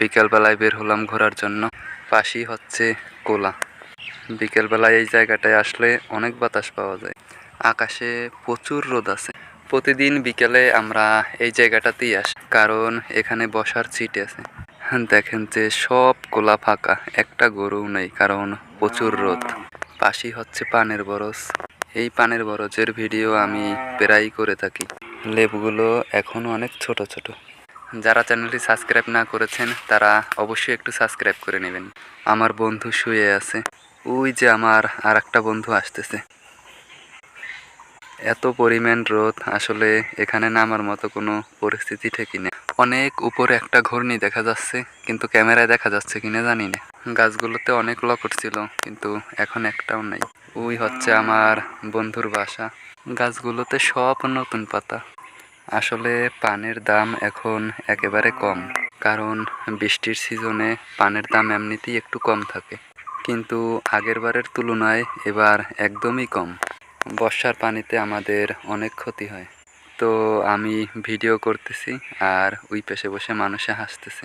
বিকেলবেলায় বের হলাম ঘোরার জন্য। পাশেই হচ্ছে কোলা। বিকেলবেলায় এই জায়গাটায় আসলে অনেক বাতাস পাওয়া যায়। আকাশে প্রচুর রোদ আছে। প্রতিদিন বিকেলে আমরা এই জায়গাটাতেই আসি, কারণ এখানে বসার সিট আছে। দেখেন যে সব কোলা ফাঁকা, একটা গরুও নেই, কারণ প্রচুর রোদ। পাশেই হচ্ছে পানের বরজ। এই পানের বরজের ভিডিও আমি প্রায়ই করে থাকি। লেবুগুলো এখনও অনেক ছোট ছোট। যারা চ্যানেলটি সাবস্ক্রাইব না করেছেন, তারা অবশ্যই একটু সাবস্ক্রাইব করে নেবেন। আমার বন্ধু শুয়ে আছে। ওই যে আমার আর একটা বন্ধু আসতেছে। এত পরিমাণ রোদ, আসলে এখানে নামার মতো কোনো পরিস্থিতি ঠিকই না অনেক উপরে একটা ঘূর্ণি দেখা যাচ্ছে, কিন্তু ক্যামেরায় দেখা যাচ্ছে কিনা জানি না। গাছগুলোতে অনেক লকট ছিল, কিন্তু এখন একটাও নাই। ওই হচ্ছে আমার বন্ধুর বাসা। গাছগুলোতে সব নতুন পাতা। আসলে পানের দাম এখন একেবারে কম, কারণ বৃষ্টির সিজনে পানের দাম এমনিতেই একটু কম থাকে। কিন্তু আগের বারের তুলনায় এবার একদমই কম। বর্ষার পানিতে আমাদের অনেক ক্ষতি হয়। তো আমি ভিডিও করতেছি আর ওই পেশে বসে মানুষে হাসতেছে।